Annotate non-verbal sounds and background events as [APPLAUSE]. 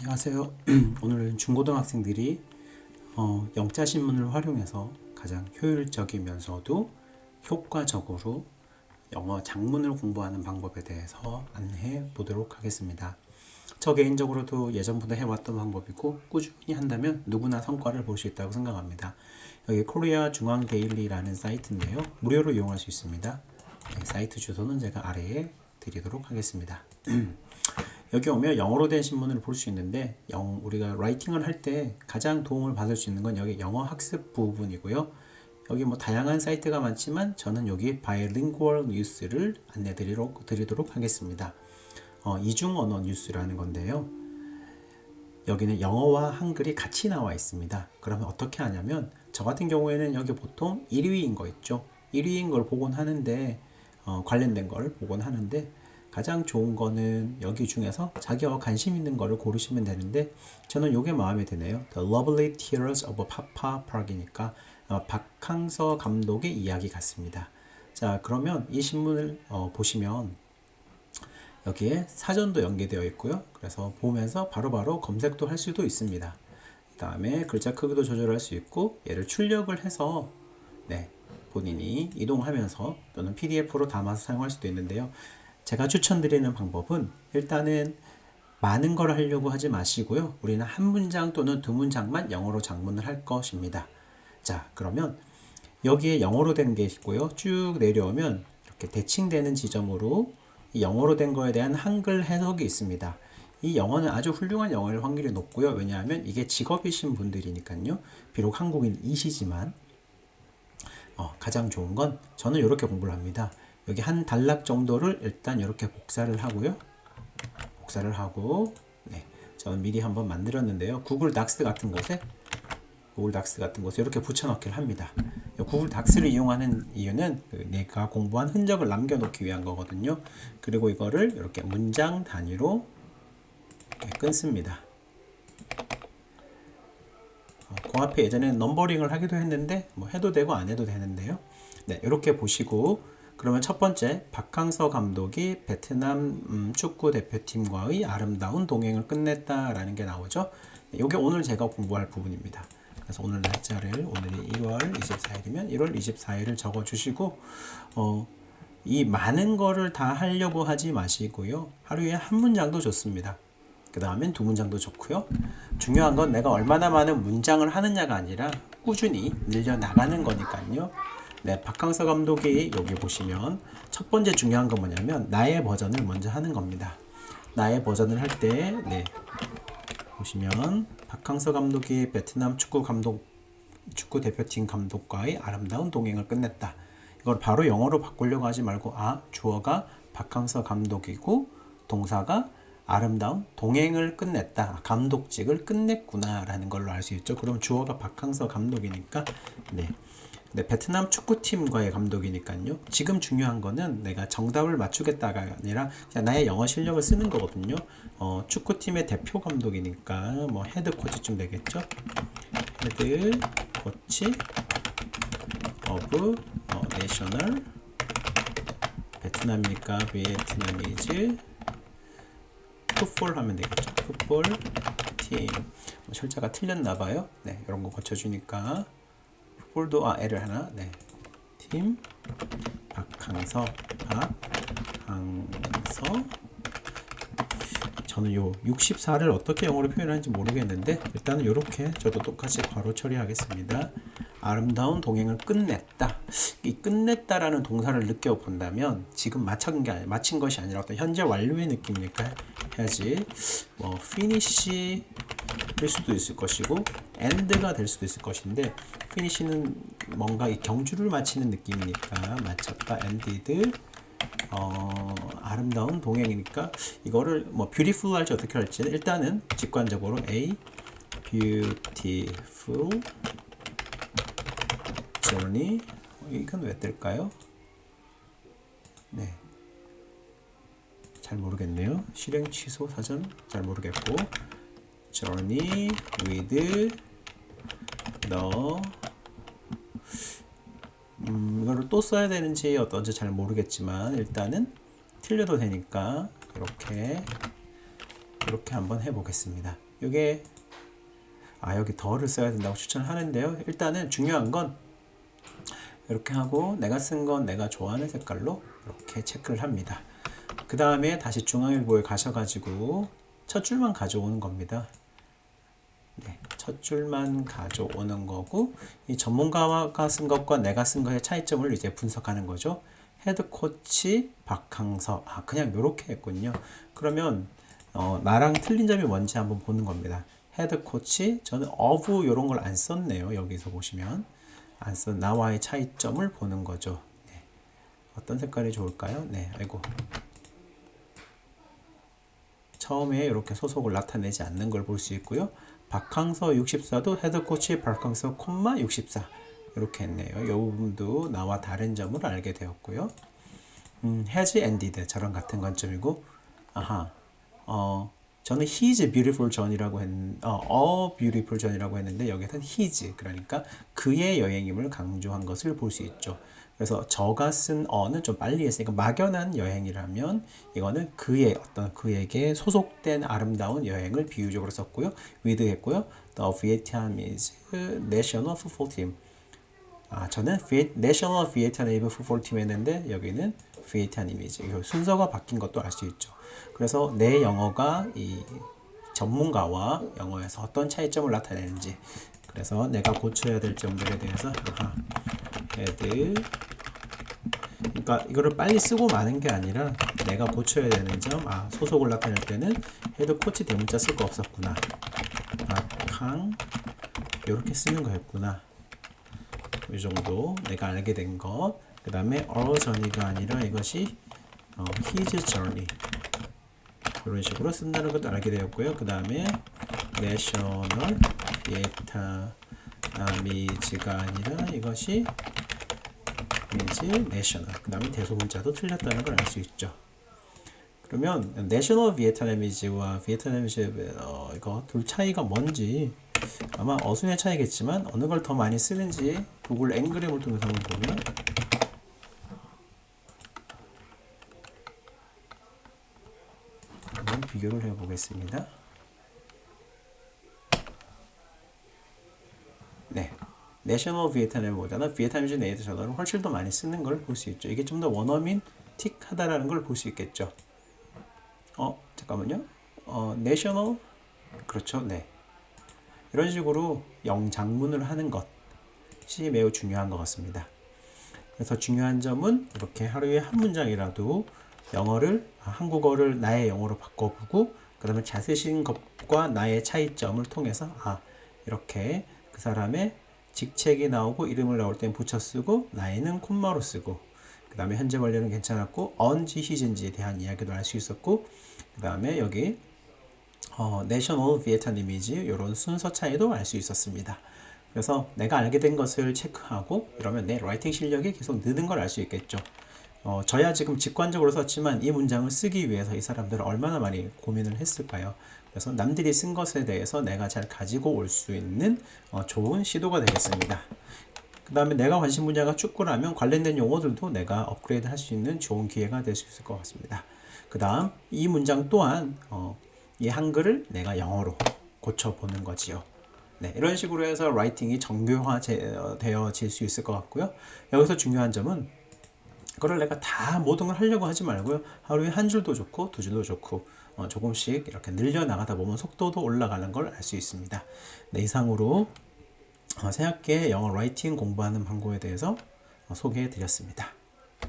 안녕하세요. [CLEARS THROAT] 오늘은 중고등학생들이 어, 영자 신문을 활용해서 가장 효율적이면서도 효과적으로 영어 장문을 공부하는 방법에 대해서 안내해 보도록 하겠습니다. 저 개인적으로도 예전부터 해왔던 방법이고 꾸준히 한다면 누구나 성과를 볼 수 있다고 생각합니다. 여기 코리아 중앙 데일리라는 사이트인데요. 무료로 이용할 수 있습니다. 네, 사이트 주소는 제가 아래에 드리도록 하겠습니다. [CLEARS THROAT] 여기 오면 영어로 된 신문을 볼 수 있는데 영, 우리가 라이팅을 할 때 가장 도움을 받을 수 있는 건 여기 영어 학습 부분이고요. 여기 뭐 다양한 사이트가 많지만 저는 여기 바이링구얼 뉴스를 안내 드리도록, 드리도록 하겠습니다. 어, 이중 언어 뉴스라는 건데요. 여기는 영어와 한글이 같이 나와 있습니다. 그러면 어떻게 하냐면 저 같은 경우에는 여기 보통 1위인 거 있죠. 1위인 걸 보곤 하는데 어, 관련된 걸 보곤 하는데 가장 좋은 거는 여기 중에서 자기와 관심 있는 거를 고르시면 되는데 저는 이게 마음에 드네요. The Lovely Tears of Papa Park이니까 어, 박항서 감독의 이야기 같습니다. 자 그러면 이 신문을 어, 보시면 여기에 사전도 연계되어 있고요. 그래서 보면서 바로 바로 검색도 할 수도 있습니다. 그 다음에 글자 크기도 조절할 수 있고 얘를 출력을 해서 네, 본인이 이동하면서 또는 PDF로 담아서 사용할 수도 있는데요. 제가 추천드리는 방법은 일단은 많은 걸 하려고 하지 마시고요. 우리는 한 문장 또는 두 문장만 영어로 장문을 할 것입니다. 자, 그러면 여기에 영어로 된 게 있고요. 쭉 내려오면 이렇게 대칭되는 지점으로 이 영어로 된 거에 대한 한글 해석이 있습니다. 이 영어는 아주 훌륭한 영어일 확률이 높고요. 왜냐하면 이게 직업이신 분들이니까요. 비록 한국인이시지만 어, 가장 좋은 건 저는 이렇게 공부를 합니다. 여기 한 단락 정도를 일단 이렇게 복사를 하고요. 복사를 하고 네, 저는 미리 한번 만들었는데요. 구글 닥스 같은 곳에 구글 닥스 같은 곳에 이렇게 붙여넣기를 합니다. 구글 닥스를 이용하는 이유는 그 내가 공부한 흔적을 남겨놓기 위한 거거든요. 그리고 이거를 이렇게 문장 단위로 이렇게 끊습니다. 어, 그 앞에 예전에는 넘버링을 하기도 했는데 뭐 해도 되고 안 해도 되는데요. 네, 이렇게 보시고 그러면 첫 번째 박항서 감독이 베트남 음, 축구 대표팀과의 아름다운 동행을 끝냈다라는 게 나오죠. 이게 오늘 제가 공부할 부분입니다. 그래서 오늘 날짜를 오늘이 1월 24일이면 1월 24일을 적어 주시고 어, 이 많은 거를 다 하려고 하지 마시고요. 하루에 한 문장도 좋습니다. 그 다음엔 두 문장도 좋고요. 중요한 건 내가 얼마나 많은 문장을 하느냐가 아니라 꾸준히 늘려 나가는 거니까요. 네, 박항서 감독이 여기 보시면 첫 번째 중요한 건 뭐냐면 나의 버전을 먼저 하는 겁니다. 나의 버전을 할 때, 네, 보시면 박항서 감독이 베트남 축구 감독 축구 대표팀 감독과의 아름다운 동행을 끝냈다. 이걸 바로 영어로 바꾸려고 하지 말고 아 주어가 박항서 감독이고 동사가 아름다운 동행을 끝냈다. 감독직을 끝냈구나라는 걸로 알 수 있죠. 그럼 주어가 박항서 감독이니까 네. 네, 베트남 축구팀과의 감독이니까요. 지금 중요한 거는 내가 정답을 맞추겠다가 아니라 그냥 나의 영어 실력을 쓰는 거거든요. 어, 축구팀의 대표 감독이니까 뭐 헤드 코치쯤 되겠죠. 헤드 코치 오브 어, 내셔널 베트남이니까 베트남이즈 풋볼 하면 되겠죠. 풋볼 팀. 뭐 철자가 틀렸나 봐요. 네, 이런 거 고쳐주니까 폴도 아 L을 하나 네. 팀 박항서 박항서 저는 요 64를 어떻게 영어로 표현하는지 모르겠는데 일단은 이렇게 저도 똑같이 괄호 처리하겠습니다. 아름다운 동행을 끝냈다. 이 끝냈다라는 동사를 느껴본다면 지금 마친 게 아니, 마친 것이 아니라 어떤 현재 완료의 느낌이니까 해야지 뭐 finish 일 수도 있을 것이고 end가 될 수도 있을 것인데 finish는 뭔가 이 경주를 마치는 느낌이니까 마쳤다 ended 어, 아름다운 동행이니까 이거를 뭐 beautiful 할지 어떻게 할지 일단은 직관적으로 a beautiful journey 이건 왜 뜰까요? 네. 잘 모르겠네요. 실행 취소 사전 잘 모르겠고 journey with the 음, 이거를 또 써야 되는지 어떤지 잘 모르겠지만 일단은 틀려도 되니까 이렇게 이렇게 한번 해보겠습니다. 이게 아 여기 더를 써야 된다고 추천하는데요. 일단은 중요한 건 이렇게 하고 내가 쓴 건 내가 좋아하는 색깔로 이렇게 체크를 합니다. 그 다음에 다시 중앙일보에 가셔가지고 첫 줄만 가져오는 겁니다. 네, 첫 줄만 가져오는 거고 이 전문가가 쓴 것과 내가 쓴 것의 차이점을 이제 분석하는 거죠. 헤드 코치 박항서 아 그냥 요렇게 했군요. 그러면 어, 나랑 틀린 점이 뭔지 한번 보는 겁니다. 헤드 코치 저는 of 요런 걸 안 썼네요. 여기서 보시면 안 썼, 나와의 차이점을 보는 거죠. 네. 어떤 색깔이 좋을까요? 네, 아이고. 처음에 이렇게 소속을 나타내지 않는 걸 볼 수 있고요. 박항서 64도 헤드코치 박항서 콤마 64 이렇게 했네요. 이 부분도 나와 다른 점을 알게 되었고요. 음, has ended 저랑 같은 관점이고 아하 어 저는 his beautiful journey라고 했, 어, a beautiful journey라고 했는데 여기서는 his 그러니까 그의 여행임을 강조한 것을 볼 수 있죠. 그래서 저가 쓴 어는 좀 빨리 했으니까 막연한 여행이라면 이거는 그의 어떤 그에게 소속된 아름다운 여행을 비유적으로 썼고요. with 했고요. The Vietnamese National Football Team. 아, 저는 National Vietnamese Football Team 했는데 여기는 Vietnamese. 순서가 바뀐 것도 알 수 있죠. 그래서 내 영어가 이 전문가와 영어에서 어떤 차이점을 나타내는지 그래서 내가 고쳐야 될 점들에 대해서 아, 헤드 그러니까 이거를 빨리 쓰고 마는 게 아니라 내가 고쳐야 되는 점, 아 소속을 나타낼 때는 헤드 코치 대문자 쓸 거 없었구나. 아캉 이렇게 쓰는 거였구나. 이 정도 내가 알게 된 것. 그 다음에 our journey가 아니라 이것이 어, his journey 이런 식으로 쓴다는 것도 알게 되었고요. 그 다음에 national vietnamese 아니라 이것이 이지 national 그 다음에 대소문자도 틀렸다는 걸 알 수 있죠. 그러면 national vietnamese,와 vietnamese 어, 이거 둘 차이가 뭔지 아마 어순의 차이겠지만 어느 걸 더 많이 쓰는지 구글 앵그램을 통해서 한번 보면 한번 비교를 해보겠습니다. 네. 내셔널 비에트남보다는 비에트남즈 네이트 전화를 훨씬 더 많이 쓰는 걸 볼 수 있죠. 이게 좀 더 원어민 틱하다라는 걸 볼 수 있겠죠. 어, 잠깐만요. 어, 내셔널 그렇죠. 네. 이런 식으로 영장문을 하는 것이 매우 중요한 것 같습니다. 그래서 중요한 점은 이렇게 하루에 한 문장이라도 영어를 한국어를 나의 영어로 바꿔보고 그다음에 잘 쓰신 것과 나의 차이점을 통해서 아 이렇게 그 사람의 직책이 나오고 이름을 나올 땐 붙여 쓰고 나이는 콤마로 쓰고 그 다음에 현재 완료는 괜찮았고 언지 히즌지에 대한 이야기도 알 수 있었고 그 다음에 여기 어, 내셔널 비에탄 이미지 이런 순서 차이도 알 수 있었습니다. 그래서 내가 알게 된 것을 체크하고 이러면 내 라이팅 실력이 계속 느는 걸 알 수 있겠죠. 어, 저야 지금 직관적으로 썼지만 이 문장을 쓰기 위해서 이 사람들은 얼마나 많이 고민을 했을까요? 그래서 남들이 쓴 것에 대해서 내가 잘 가지고 올 수 있는 어, 좋은 시도가 되겠습니다. 그 다음에 내가 관심 분야가 축구라면 관련된 용어들도 내가 업그레이드 할 수 있는 좋은 기회가 될 수 있을 것 같습니다. 그 다음 이 문장 또한 어, 이 한글을 내가 영어로 고쳐보는 거지요. 네, 이런 식으로 해서 라이팅이 정교화되어질 수 있을 것 같고요. 여기서 중요한 점은 그걸 내가 다 모든 걸 하려고 하지 말고요. 하루에 한 줄도 좋고 두 줄도 좋고 어, 조금씩 이렇게 늘려 나가다 보면 속도도 올라가는 걸 알 수 있습니다. 네, 이상으로 어, 새학기에 영어 라이팅 공부하는 방법에 대해서 어, 소개해 드렸습니다.